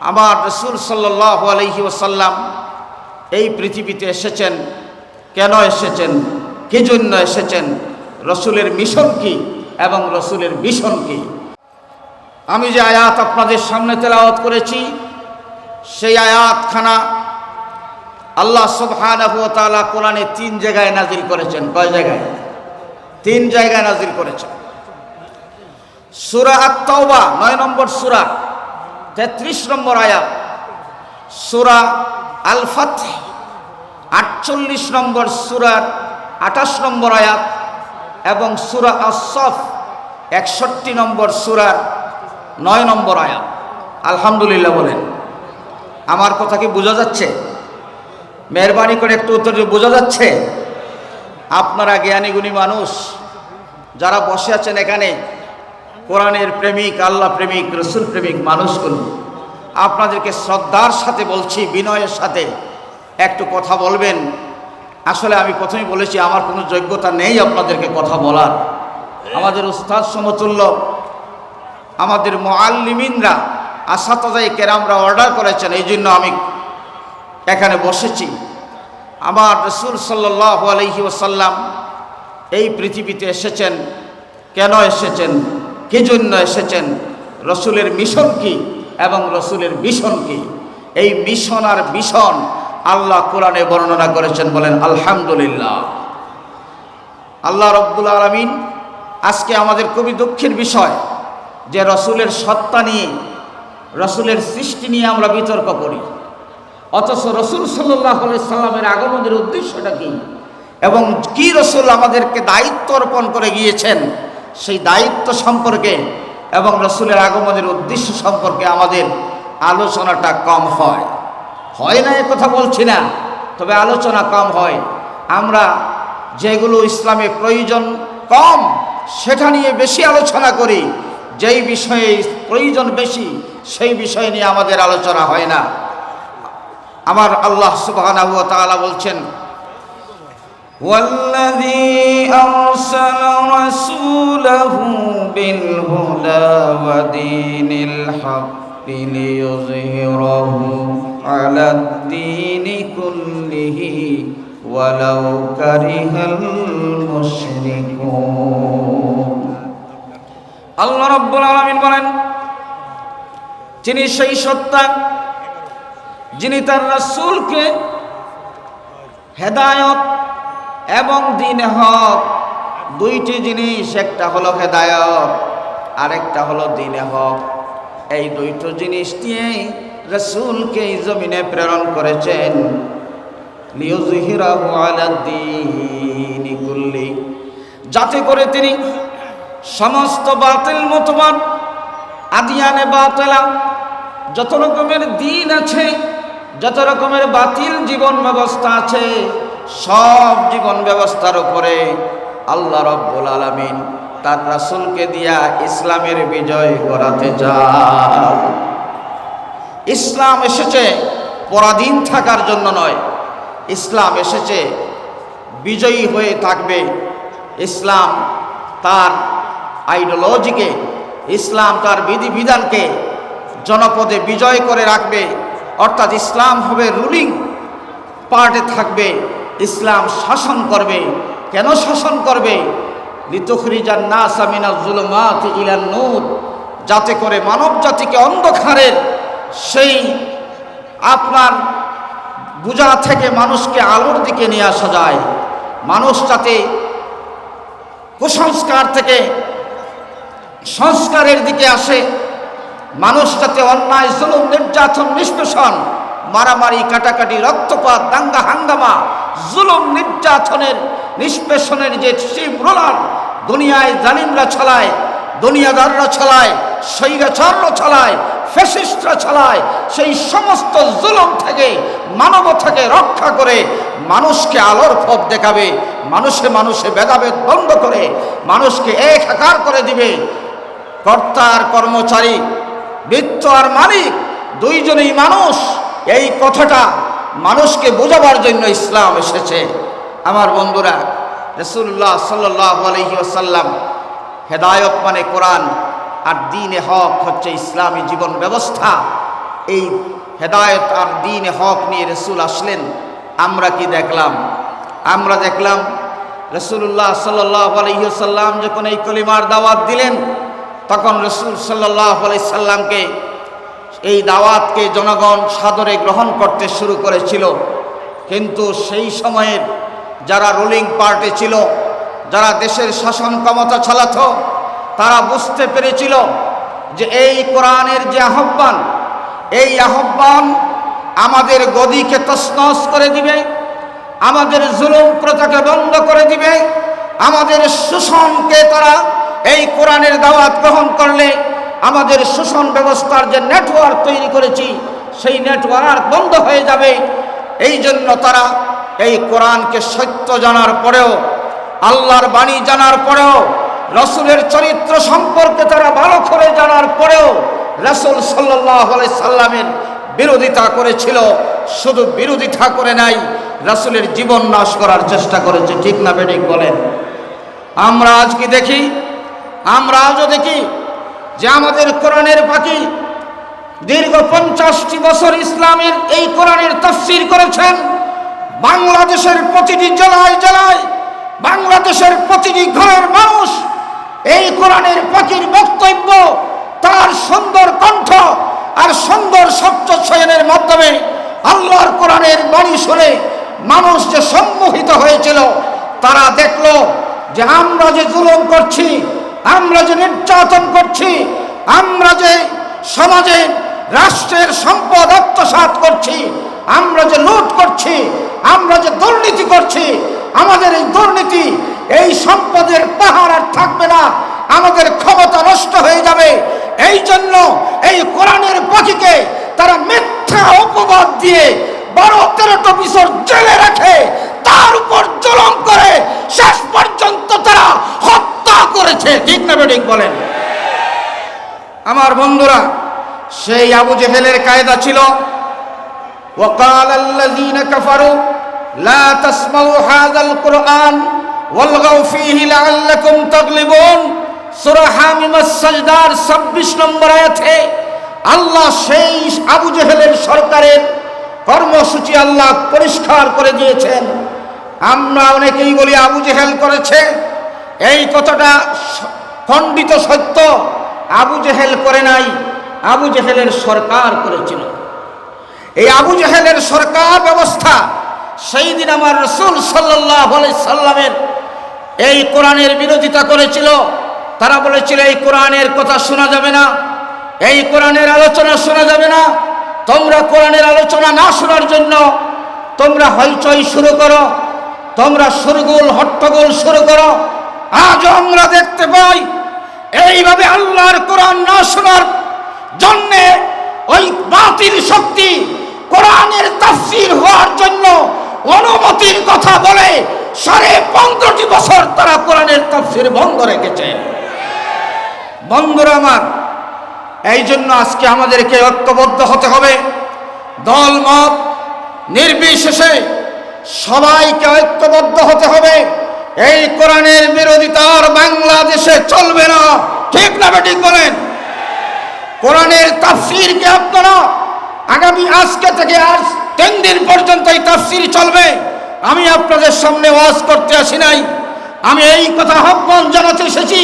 আমার রসুল সাল্লাহ আলহি ওসাল্লাম এই পৃথিবীতে এসেছেন। কেন এসেছেন? কি জন্য এসেছেন? রসুলের মিশন কি এবং রসুলের মিশন কি? আমি যে আয়াত আপনাদের সামনে তেলাওয়াত করেছি, সেই আয়াতখানা আল্লাহ সুবহানাহু ওয়া তাআলা কোরআনে তিন জায়গায় নাজিল করেছেন। কয় জায়গায়? তিন জায়গায় নাজিল করেছেন। সূরা আত-তাওবা, নয় নম্বর সূরা। তেত্রিশ নম্বর আয়াত, সুরা আলফাত আটচল্লিশ নম্বর সুরার আঠাশ নম্বর আয়াত এবং সুরা আস-সফ, একষট্টি নম্বর সুরার নয় নম্বর আয়াত। আলহামদুলিল্লাহ বলেন। আমার কথা কি বোঝা যাচ্ছে? মেহরবানি করে একটু উত্তর বোঝা যাচ্ছে? আপনারা জ্ঞানীগুণী মানুষ, যারা বসে আছেন এখানে কোরআনের প্রেমিক, আল্লাহ প্রেমিক, রসুল প্রেমিক মানুষগুলো। আপনাদেরকে শ্রদ্ধার সাথে বলছি, বিনয়ের সাথে একটু কথা বলবেন। আসলে আমি প্রথমেই বলেছি, আমার কোনো যোগ্যতা নেই আপনাদেরকে কথা বলার। আমাদের উস্তাদ সমতুল্য, আমাদের মোয়াল্লিমিনরা আসাতাজাই কেরামরা অর্ডার করেছেন এই জন্য আমি এখানে বসেছি। আমার রসুল সাল্লাহ আলহি ওসাল্লাম এই পৃথিবীতে এসেছেন। কেন এসেছেন? কি জন্য এসেছেন? রসুলের মিশন কি এবং রসুলের মিশন কি? এই মিশন আর মিশন আল্লাহ কোরআনে বর্ণনা করেছেন বলেন, আলহামদুলিল্লাহ। আল্লাহ রব্বুল আলমিন আজকে আমাদের খুবই দুঃখের বিষয় যে রসুলের সত্তা নিয়ে, রসুলের সৃষ্টি নিয়ে আমরা বিতর্ক করি। অথচ রসুল সাল্লাহ সাল্লামের আগমনের উদ্দেশ্যটা কি? এবং কি রসুল আমাদেরকে দায়িত্ব অর্পণ করে গিয়েছেন? সেই দায়িত্ব সম্পর্কে এবং রসুলের আগমনের উদ্দেশ্য সম্পর্কে আমাদের আলোচনাটা কম হয়। হয় না কথা বলছি না, তবে আলোচনা কম হয়। আমরা যেগুলো ইসলামে প্রয়োজন কম, সেটা নিয়ে বেশি আলোচনা করি। যেই বিষয়ে প্রয়োজন বেশি, সেই বিষয় নিয়ে আমাদের আলোচনা হয় না। আমার আল্লাহ তাআলা বলছেন والذي أرسل رسوله بالهدى ودين الحق ليظهره على الدين كله ولو كره المشركون আল্লাহ রব্বুল আলামিন বলেন যিনি সেই সত্তা যিনি তার রাসূলকে হেদায়ত এবং দিন হক, দুইটি জিনিস, একটা হলো হেদায়ত, আরেকটা হলো দিনে হক। এই দুইটো জিনিস দিয়ে রসুলকে এই জমিনে প্রেরণ করেছেন। যাতে করে তিনি সমস্ত বাতিল মতবাদ আদিয়ানে বাতলা, যত রকমের দিন আছে, যত রকমের বাতিল জীবন ব্যবস্থা আছে সব জীবন ব্যবস্থার উপরে আল্লাহ রব্বুল আলমিন তার রাসুলকে দিয়া ইসলামের বিজয় করাতে চান। ইসলাম এসেছে পরাধীন থাকার জন্য নয়, ইসলাম এসেছে বিজয়ী হয়ে থাকবে। ইসলাম তার আইডিওলজিকে, ইসলাম তার বিধিবিধানকে জনপদে বিজয় করে রাখবে। অর্থাৎ ইসলাম হবে রুলিং পার্টে থাকবে। ইসলাম শাসন করবে। কেন শাসন করবে? লিতখরিজান না সামিনা জুলমাত ইলান নূর। যাতে করে মানব জাতিকে অন্ধকারের সেই আপনার বুঝা থেকে মানুষকে আলোর দিকে নিয়ে আসা যায়। মানুষ যাতে কুসংস্কার থেকে সংস্কারের দিকে আসে। মানুষ যাতে অন্যায়, জুলুম, নির্যাতন, নিষ্পেষণ, মারামারি, কাটাকাটি, রক্তপাত, দাঙ্গা, হাঙ্গামা জুলুম নির্যাতনের নিষ্পেষণের যে শিব রোলার, দুনিয়ায় জালিমরা ছলায়, দুনিয়াদাররা ছলায়, স্বৈরাচাররা ছলায়, ফ্যাসিস্টরা ছলায়, সেই সমস্ত জুলুম থেকে মানবতাকে রক্ষা করে মানুষকে আলোর পথ দেখাবে, মানুষে মানুষে ভেদাভেদ বন্ধ করে, মানুষকে এক আকার করে দিবে। কর্তা আর কর্মচারী বৃত্ত আর মালিক, দুইজনেই মানুষ, এই কথাটা মানুষকে বোঝাবার জন্য ইসলাম এসেছে। আমার বন্ধুরা রসুল্লাহ সাল্লাহ আলহি হেদায়ত মানে কোরআন আর দিনে হক হচ্ছে ইসলামী জীবন ব্যবস্থা। এই হেদায়ত আর দিন হক নিয়ে রসুল আসলেন, আমরা কি দেখলাম? আমরা দেখলাম রসুল্লাহ সাল্লাহ আলহিসাল্লাম যখন এই কলিমার দাওয়াত দিলেন, তখন রসুল সাল্লাহ সাল্লামকে এই দাওয়াতকে জনগণ সাদরে গ্রহণ করতে শুরু করেছিল। কিন্তু সেই সময়ের যারা রুলিং পার্টি ছিল, যারা দেশের শাসন ক্ষমতা চালাত, তারা বুঝতে পেরেছিল যে এই কোরআনের যে আহ্বান, এই আহ্বান আমাদের গদিকে তসনস করে দিবে, আমাদের জুলুম প্রথাকে বন্ধ করে দিবে, আমাদের শোষণকে তারা এই কোরআনের দাওয়াত গ্রহণ করলে আমাদের শোষণ ব্যবস্থার যে নেটওয়ার্ক তৈরি করেছি, সেই নেটওয়ার্ক বন্ধ হয়ে যাবে। এই জন্য তারা এই কোরআনকে সত্য জানার পরেও, আল্লাহর বাণী জানার পরেও, রসুলের চরিত্র সম্পর্কে তারা ভালো করে জানার পরেও রসুল সাল্লাহ সাল্লামের বিরোধিতা করেছিল। শুধু বিরোধিতা করে নাই, রসুলের জীবন নাশ করার চেষ্টা করেছে। ঠিক না বেডিক বলেন? আমরা আজ কি দেখি? আমরা আজও দেখি যে আমাদের কোরআনের পাখি দীর্ঘ পঞ্চাশটি বছর ইসলামের এই কোরআনের তফসির করেছেন, বাংলাদেশের প্রতিটি জেলায় জেলায় বাংলাদেশের প্রতিটি ঘরের মানুষ এই কোরআনের পাখির বক্তব্য, তার সুন্দর কণ্ঠ আর সুন্দর শব্দ মাধ্যমে আল্লাহর কোরআনের বাণী শুনে মানুষ যে সম্মোহিত হয়েছিল, তারা দেখল যে আমরা যে জুলুম করছি আমরা যে নির্যাতন করছি, আমরা যে সমাজে রাষ্ট্রের সম্পদ আত্মসাত করছি, আমরা যে লুট করছি, আমরা যে দুর্নীতি করছি, আমাদের এই দুর্নীতি, এই সম্পদের পাহাড় আর থাকবে না, আমাদের ক্ষমতা নষ্ট হয়ে যাবে। এই জন্য এই কোরআনের পাখিকে তারা মিথ্যা অপবাদ দিয়ে বারো তেরোটা বছর জেলে রাখে তার উপর জুলুম করে শেষ পর্যন্ত তারা হত্যা করেছে ঠিক না বেডিক বলেন আমার বন্ধুরা সেই আবু জেহেলের কায়দা ছিল وقال الذين كفروا لا تسمعوا هذا القرآن والغوا فيه لعلكم تغلبون সূরা হামিমাস সাজদার 26 নম্বর আয়াতে আল্লাহ সেই আবু জেহেলের সরকারের কর্মসূচি আল্লাহ পরিষ্কার করে দিয়েছেন আমরা অনেকেই বলি আবু জেহেল করেছে এই কথাটা খণ্ডিত সত্য। আবু জেহেল করে নাই, আবু জেহেলের সরকার করেছিল। এই আবু জেহেলের সরকার ব্যবস্থা সেই দিন আমার রসুল সাল্লাহ সাল্লামের এই কোরআনের বিরোধিতা করেছিল। তারা বলেছিল, এই কোরআনের কথা শোনা যাবে না, এই কোরআনের আলোচনা শোনা যাবে না। তোমরা কোরআনের আলোচনা না শোনার জন্য তোমরা হইচই শুরু করো, তোমরা সুরগুল, হট্টগোল শুরু করো আজ আমরা দেখতে পাই, এইভাবে আল্লাহর কোরআন না শোনার জন্যে ওই বাতিল শক্তি কোরআনের তাফসির হওয়ার জন্য অনুমতির কথা বলে সাড়ে পনেরোটি বছর তারা কোরআনের তাফসির বন্ধ রেখেছে। বন্ধুরা আমার এই জন্য আজকে আমাদেরকে ঐক্যবদ্ধ হতে হবে। দল মত নির্বিশেষে সবাইকে ঐক্যবদ্ধ হতে হবে। এই কোরআনের বিরোধিতার বাংলাদেশে চলবে না। ঠিক না বেঠিক বলেন? কোরআনের তাফসিরকে আপনারা? আগামী আজকে থেকে আজ তিন দিন পর্যন্ত এই তাফসির চলবে। আমি আপনাদের সামনে ওয়াজ করতে আসি নাই। আমি এই কথা আহ্বান জানাতে এসেছি।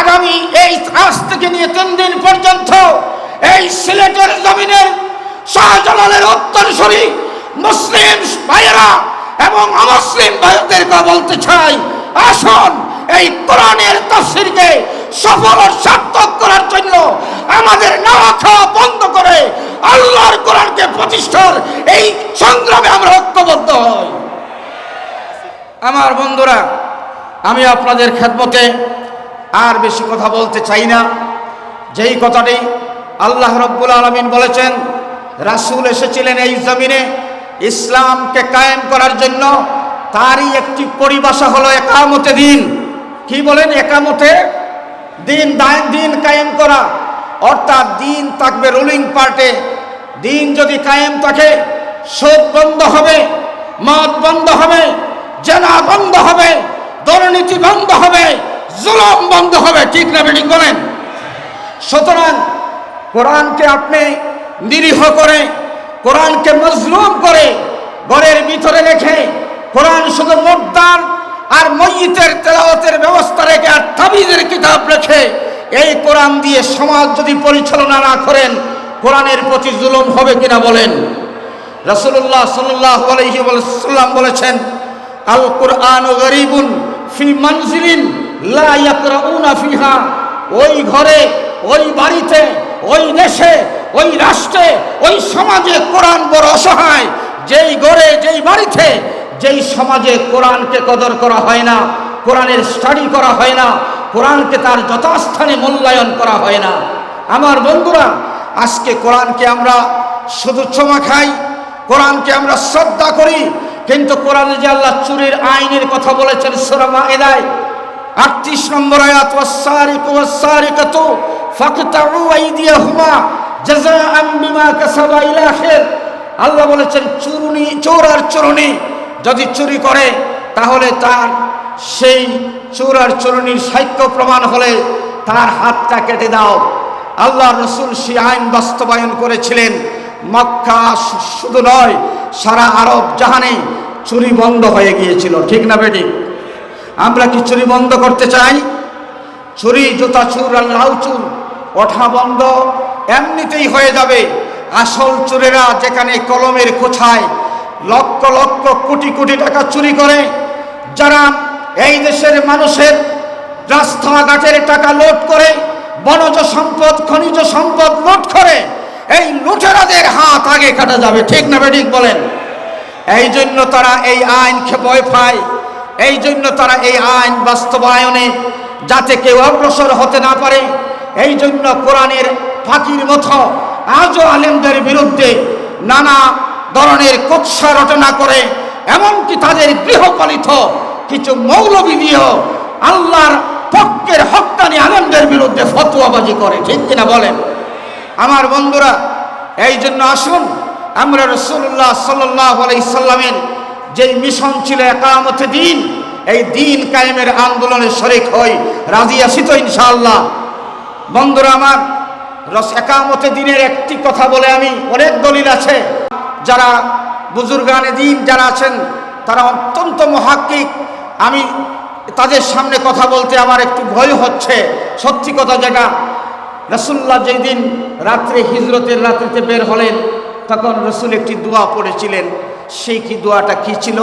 আগামী এই আজ থেকে নিয়ে তিন দিন পর্যন্ত এই সিলেটের জমিনের শাহজালালের উত্তরসূরি মুসলিম ভাইয়েরা এবং অমুসলিম ভাইদেরকে বলতে চাই, আসুন এই কোরআনের তফসিরকে সফল ও সার্থক করার জন্য আমাদের নাওয়া খাওয়া বন্ধ করে আল্লাহর কোরআনকে প্রতিষ্ঠার এই সংগ্রামে আমরা ঐক্যবদ্ধ হই। আমার বন্ধুরা, আমি আপনাদের খেদমতে আর বেশি কথা বলতে চাই না। যেই কথাটি আল্লাহ রব্বুল আলমিন বলেছেন, রাসূল এসেছিলেন এই জমিনে ইসলামকে কায়েম করার জন্য তারই একটি পরিভাষা হলো একামতে দিন। কি বলেন? একামতে দিন দিন কায়েম করা। অর্থাৎ দিন থাকবে রুলিং পার্টে দিন যদি কায়েম থাকে শোধ বন্ধ হবে, মদ বন্ধ হবে, জেনা বন্ধ হবে, দুর্নীতি বন্ধ হবে, জুলম বন্ধ হবে। ঠিক না বেঠিক বলেন? সুতরাং কোরআনকে আপনি নিরীহ করে কোরআনকে মজলুম করে ঘরের ভিতরে রেখে কোরআন শুধু মোদ্দার আর ময়িতের তেলাওয়াতের ব্যবস্থা রেখে আর তাবিজের কিতাব রেখে এই কোরআন দিয়ে সমাজ যদি পরিচালনা না করেন, কোরআনের প্রতি জুলুম হবে কিনা বলেন? রাসূলুল্লাহ সাল্লাল্লাহু আলাইহি সাল্লাম বলেছেন আল কোরআন ও গরিবুন ফি মানজিলিন লা ইয়াকরাউনা ফিহা। ওই ঘরে, ওই বাড়িতে, ওই দেশে ওই রাষ্ট্রে, ওই সমাজে কোরআন বড় অসহায়। যেই ঘরে, যেই বাড়িতে, যেই সমাজে কোরআনকে কদর করা হয় না, কোরআনের স্টাডি করা হয় না, কোরআনকে তার যথাস্থানে মূল্যায়ন করা হয় না। আমার বন্ধুরা, আজকে কোরআনকে আমরা শুধু চমা খাই, কোরআনকে আমরা শ্রদ্ধা করি, কিন্তু কোরআনে যে আল্লাহ চুরির আইনের কথা বলেছেন সুরামা এদায় আটত্রিশ নম্বর আয়াত ওয়াসারিক ওয়াসারিকাতু ফাকতাউ আইদিয়াহুমা আল্লাহ বলেছেন, চুরুনি, চোর আর চুরুনি যদি চুরি করে, তাহলে তার সেই চোর আর চুরুনির সাক্ষ্য প্রমাণ হলে তার হাতটা কেটে দাও। আল্লাহ রসুল সেই আইন বাস্তবায়ন করেছিলেন। মক্কা শুধু নয়, সারা আরব জাহানে চুরি বন্ধ হয়ে গিয়েছিল। ঠিক না বেটি? আমরা কি চুরি বন্ধ করতে চাই? চুরি, জুতা চুর আর লাউ চুর ওঠা বন্ধ এমনিতেই হয়ে যাবে। আসল চোরেরা যেখানে কলমের কোছায় লক্ষ লক্ষ কোটি কোটি টাকা চুরি করে, যারা এই দেশের মানুষের রাস্তাঘাটের টাকা লোট করে, বনজ সম্পদ, খনিজ সম্পদ লুট করে, এই লুটেরাদের হাত আগে কাটা যাবে, ঠিক না বেঠিক বলেন? এই জন্য তারা এই আইন ভয় পায়, এই জন্য তারা এই আইন বাস্তবায়নে যাতে কেউ অগ্রসর হতে না পারে, এই জন্য কোরআনের ফাঁকির মতো আজও আলেমদের বিরুদ্ধে নানা ধরনের কুৎসা রচনা করে, এমনকি তাদের গৃহপালিত কিছু মৌলবি দিয়েও আল্লাহর পক্ষের হকানি আলেমদের বিরুদ্ধে ফতোয়াবাজি করে, ঠিক কিনা বলেন? আমার বন্ধুরা এই জন্য আসুন, আমরা রসুল্লাহ সাল্লাহ সাল্লামের যেই মিশন ছিল একামতে দিন, এই দিন কায়েমের আন্দোলনে শরিক হই, রাজি আছি তো ইনশাআল্লাহ। বন্ধুরা আমার রস একামতে দিনের একটি কথা বলে আমি অনেক দলিল আছে। যারা বুজুর্গানে দিন যারা আছেন, তারা অত্যন্ত মহাক্কিক। আমি তাদের সামনে কথা বলতে আমার একটু ভয় হচ্ছে। সত্যি কথা যেটা রসুল্লাহ যেই দিন রাত্রে হিজরতের রাত্রিতে বের হলেন, তখন রসুল একটি দোয়া পড়েছিলেন। সেই কি দোয়াটা কি ছিল?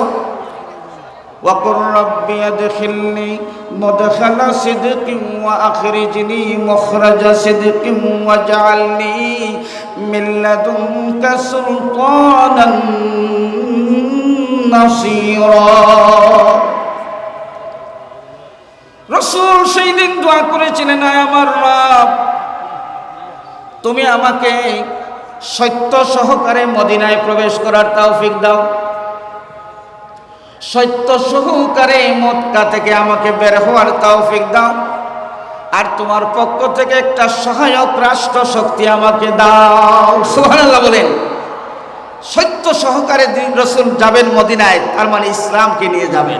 وقل رب ادخلني مدخل صدق واخرجني مخرج صدق واجعلني من لدنك سلطانا نصيرا রসুল সেই দিন দোয়া করেছিলেন আয় আমার রব তুমি আমাকে সত্য সহকারে মদিনায় প্রবেশ করার তৌফিক দাও সত্য সহকারে এই মক্কা থেকে আমাকে বের হওয়ার তৌফিক দাও। আর তোমার পক্ষ থেকে একটা সহায়ক রাষ্ট্র শক্তি আমাকে দাও। সুবহানাল্লাহ বলেন। সত্য সহকারে দিন রসুল যাবেন মদিনায়, তার মানে ইসলামকে নিয়ে যাবেন।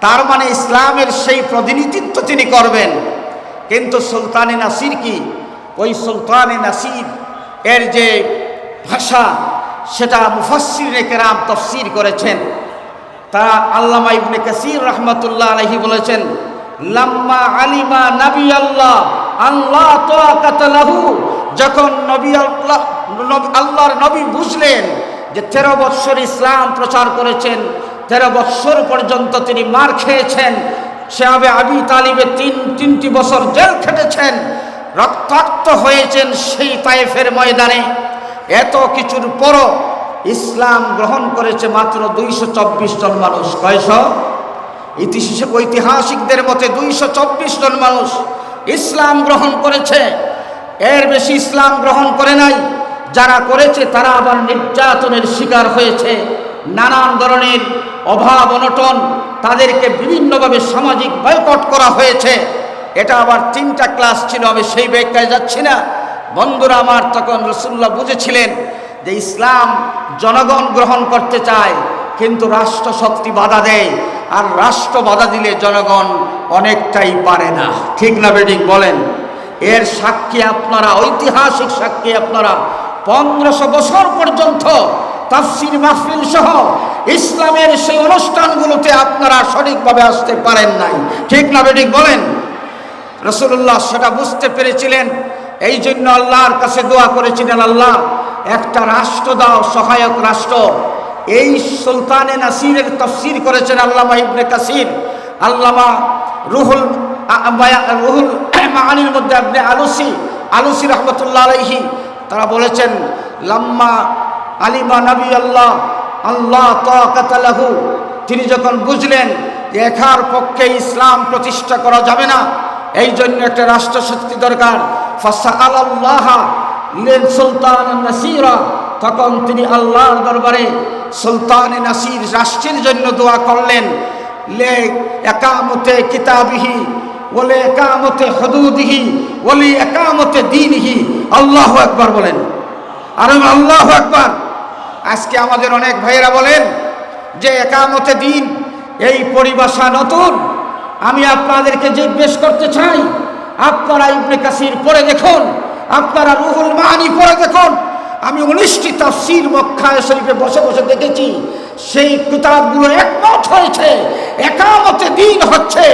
তার মানে ইসলামের সেই প্রতিনিধিত্ব তিনি করবেন। কিন্তু সুলতানে নাসির কি? ওই সুলতানে নাসির, এর যে ভাষা, সেটা মুফাসির কেরাম তফসির করেছেন। তা আল্লামা ইবনে কাসির রহমতুল্লাহ আলহি বলেছেন, লাম্মা আলিমা নবী আল্লাহ আল্লাহ তোয়াকাতালাহু যখন নবী আল্লাহ আল্লাহর নবী বুঝলেন যে তেরো বৎসর ইসলাম প্রচার করেছেন, তেরো বৎসর পর্যন্ত তিনি মার খেয়েছেন সে আবি তালিবে তিন, তিনটি বছর জেল খেটেছেন, রক্তাক্ত হয়েছেন সেই তায়েফের ময়দানে, এত কিছুর পরও ইসলাম গ্রহণ করেছে মাত্র দুইশো চব্বিশ জন মানুষ। কয়শ? ইতিহাস ঐতিহাসিকদের মতে দুইশো চব্বিশ জন মানুষ ইসলাম গ্রহণ করেছে। এর বেশি ইসলাম গ্রহণ করে নাই। যারা করেছে তারা আবার নির্যাতনের শিকার হয়েছে। নানান ধরনের অভাব, অনটন তাদেরকে বিভিন্নভাবে সামাজিক বয়কট করা হয়েছে। এটা আবার তিনটা ক্লাস ছিল, আমি সেই ব্যাখ্যায় যাচ্ছি না। বন্ধুরা আমার, তখন রসুল্লাহ বুঝেছিলেন যে ইসলাম জনগণ গ্রহণ করতে চায়, কিন্তু রাষ্ট্র শক্তি বাধা দেয়। আর রাষ্ট্র বাধা দিলে জনগণ অনেকটাই পারে না। ঠিক না বেডিক বলেন? এর সাক্ষী আপনারা, ঐতিহাসিক সাক্ষী আপনারা, পনেরোশো বছর পর্যন্ত তাফসির মাহফিল সহ ইসলামের সেই অনুষ্ঠানগুলোতে আপনারা সঠিকভাবে আসতে পারেন নাই। ঠিক না বেঠিক বলেন? রসুল্লাহ সেটা বুঝতে পেরেছিলেন। এই জন্য আল্লাহর কাছে দোয়া করেছিলেন আল্লাহ একটা রাষ্ট্র দাও, সহায়ক রাষ্ট্র। এই সুলতানে নাসিরের তফসির করেছেন আল্লামা ইবনে কাসির। আল্লামা রুহুল রুহুল মাহানির মধ্যে আপনি আলুসি আলুসি রহমতুল্লাহ আলহি তারা বলেছেন, লাম্মা আলিমা নবী আল্লাহ আল্লাহ তালাহু তিনি যখন বুঝলেন একার পক্ষে ইসলাম প্রতিষ্ঠা করা যাবে না এই জন্য একটা রাষ্ট্র শক্তি দরকার। ফাসা আল্লাহ লেন সুলতান নাসিরা, তখন তিনি আল্লাহর দরবারে সুলতান নাসির রাষ্ট্রের জন্য দোয়া করলেন। লে একামতে কিতাবিহি বলে একামতে হদুদিহি বলি একামতে দিনহি। আল্লাহ একবার বলেন। আর আল্লাহ একবার আজকে আমাদের অনেক ভাইয়েরা বলেন যে একামতে দিন, এই পরিভাষা নতুন। আমি আপনাদেরকে জিজ্ঞেস করতে চাই, আপনারা ইবনে কাসির পড়ে দেখুন। আপনারা রুহুল মাহানি পড়ে দেখুন। আমি উনিশটি তাফসির মক্কায় শরীফে বসে বসে দেখেছি, সেই কিতাবগুলো একমত হয়েছে, একামতে দিন হচ্ছে।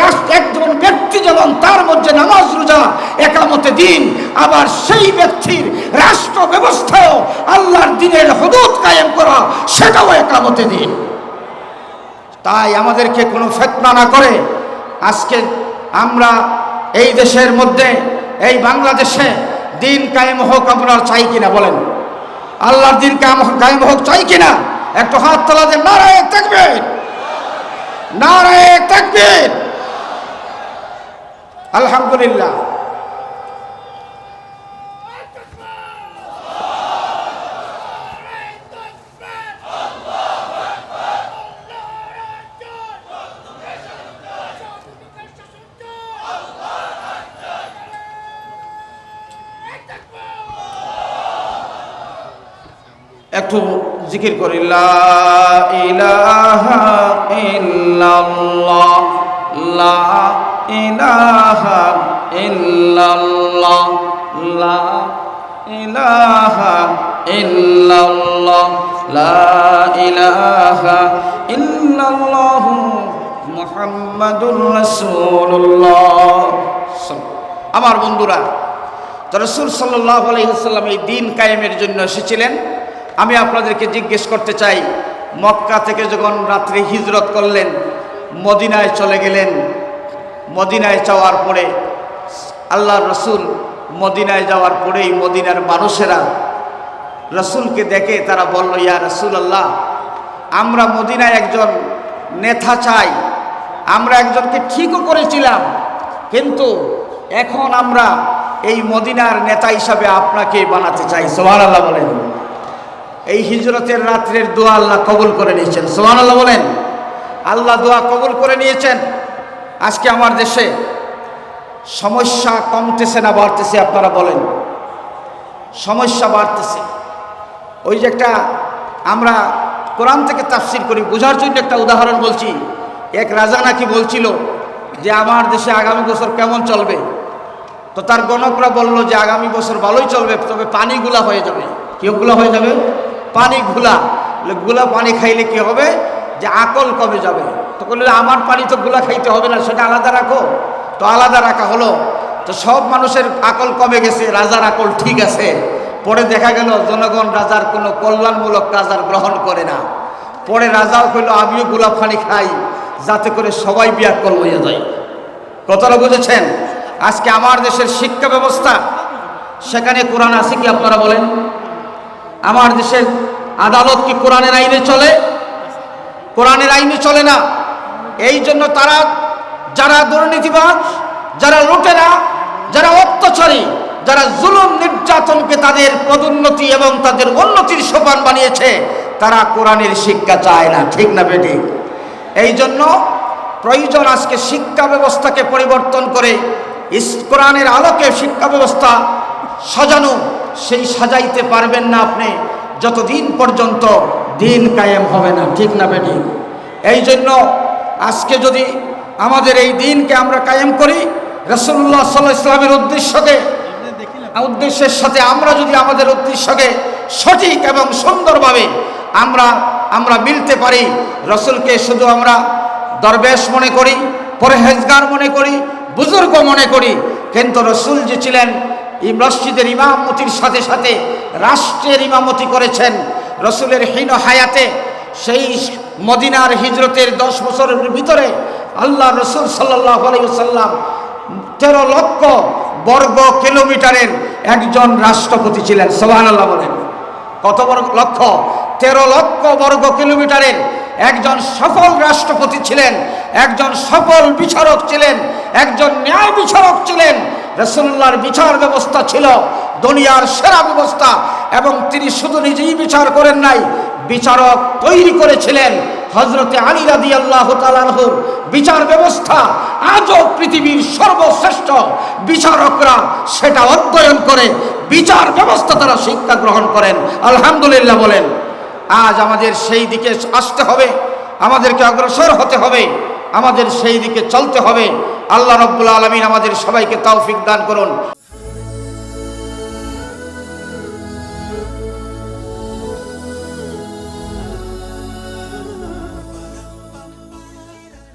রাষ্ট্র একজন ব্যক্তি যেমন তার মধ্যে নামাজ রোজা, একামতে দিন। আবার সেই ব্যক্তির রাষ্ট্র ব্যবস্থাও আল্লাহর দিনের হদুদ কায়েম করা, সেটাও একামতে দিন। তাই আমাদেরকে কোনো ফেতনা না করে, আজকে আমরা এই দেশের মধ্যে বাংলাদেশে দিন কায়েম হোক আপনার চাই কিনা বলেন। আল্লাহর দিন কায়েম হোক চাই কিনা? একটু হাত তোলা দেন, নারায় থাকবে নারায় থাকবে আলহামদুলিল্লাহ একটু জিকির করি ইলাহা লা লা লা ইলাহা ইল্লাল্লাহ আমার বন্ধুরা রসুল সাল্লাহ আলহিহাল্লাম এই দিন কায়েমের জন্য এসেছিলেন। আমি আপনাদেরকে জিজ্ঞেস করতে চাই, মক্কা থেকে যখন রাত্রে হিজরত করলেন, মদিনায় চলে গেলেন, মদিনায় যাওয়ার পরে, আল্লাহ রসুল মদিনায় যাওয়ার পরেই মদিনার মানুষেরা রসুলকে দেখে তারা বলল, ইয়া রসুল আল্লাহ আমরা মদিনায় একজন নেতা চাই, আমরা একজনকে ঠিকও করেছিলাম, কিন্তু এখন আমরা এই মদিনার নেতা হিসাবে আপনাকে বানাতে চাই। সোহান আল্লাহ বলেন। এই হিজরতের রাত্রের দোয়া আল্লাহ কবুল করে নিয়েছেন। সোহান আল্লাহ বলেন, আল্লাহ দোয়া কবুল করে নিয়েছেন। আজকে আমার দেশে সমস্যা কমতেছে না বাড়তেছে, আপনারা বলেন। সমস্যা বাড়তেছে। ওই যে একটা আমরা কোরআন থেকে তাফসির করি, বোঝার জন্য একটা উদাহরণ বলছি। এক রাজা নাকি বলছিল যে, আমার দেশে আগামী বছর কেমন চলবে? তো তার গণকরা বলল যে, আগামী বছর ভালোই চলবে, তবে পানিগুলা হয়ে যাবে। কিগুলা হয়ে যাবে? পানি গুলা বলে, গুলা পানি খাইলে কি হবে? যে আকল কমে যাবে। তো বললে আমার পানি তো গুলা খাইতে হবে না সেটা আলাদা রাখো। তো আলাদা রাখা হলো। তো সব মানুষের আকল কমে গেছে রাজার আকল ঠিক আছে। পরে দেখা গেল জনগণ রাজার কোনো কল্যাণমূলক কাজ আর গ্রহণ করে না। পরে রাজাও কইল আমিও গোলাপ পানি খাই যাতে করে সবাই বিয়াকল হয়ে যায়। কতটা বুঝেছেন? আজকে আমার দেশের শিক্ষা ব্যবস্থা সেখানে কোরআন আছে কি আপনারা বলেন? আমার দেশের আদালত কি কোরআনের আইনে চলে? কোরআনের আইনে চলে না। এই জন্য তারা, যারা দুর্নীতিবাজ, যারা লুটেরা, যারা অত্যাচারী, যারা জুলুম নির্যাতনকে তাদের পদোন্নতি এবং তাদের উন্নতির সোপান বানিয়েছে, তারা কোরআনের শিক্ষা চায় না। ঠিক না বেটি? এই জন্য প্রয়োজন আজকে শিক্ষা ব্যবস্থাকে পরিবর্তন করে কোরআনের আলোকে শিক্ষা ব্যবস্থা সাজানো। সেই সাজাইতে পারবেন না আপনি। যতদিন পর্যন্ত দিন কায়েম হবে না, ঠিক না বেটি এই জন্য আজকে যদি আমাদের এই দিনকে আমরা কায়েম করি রসুল্লাহ সাল্লাহ ইসলামের উদ্দেশ্যকে, উদ্দেশ্যের সাথে আমরা যদি আমাদের উদ্দেশ্যকে সঠিক এবং সুন্দরভাবে আমরা আমরা মিলতে পারি, রসুলকে শুধু আমরা দরবেশ মনে করি, পরহেজগার মনে করি, বুজুর্গ মনে করি, কিন্তু রসুল যে ছিলেন এই মসজিদের ইমামতির সাথে সাথে রাষ্ট্রের ইমামতি করেছেন রসুলের হীন হায়াতে সেই মদিনার হিজরতের দশ বছরের ভিতরে আল্লাহ রসুল সাল্লাহ আলাইসাল্লাম তেরো লক্ষ বর্গ কিলোমিটারের একজন রাষ্ট্রপতি ছিলেন সোহান আল্লাহ বলেন। কত বর্গ লক্ষ? তেরো লক্ষ বর্গ কিলোমিটারের একজন সফল রাষ্ট্রপতি ছিলেন, একজন সফল বিচারক ছিলেন, একজন ন্যায় বিচারক ছিলেন রসুল্লাহর বিচার ব্যবস্থা ছিল, দুনিয়ার সেরা ব্যবস্থা, এবং তিনি শুধু নিজেই বিচার করেন নাই, বিচারক তৈরি করেছিলেন হজরতে আলী রাদি আল্লাহ তালাহুর বিচার ব্যবস্থা আজও পৃথিবীর সর্বশ্রেষ্ঠ বিচারকরা সেটা অধ্যয়ন করে, বিচার ব্যবস্থা তারা শিক্ষা গ্রহণ করেন। আলহামদুলিল্লাহ বলেন, আজ আমাদের সেই দিকে আসতে হবে, আমাদেরকে অগ্রসর হতে হবে, আমাদের সেই দিকে চলতে হবে। আল্লাহ রব্বুল আলমিন আমাদের সবাইকে তৌফিক দান করুন।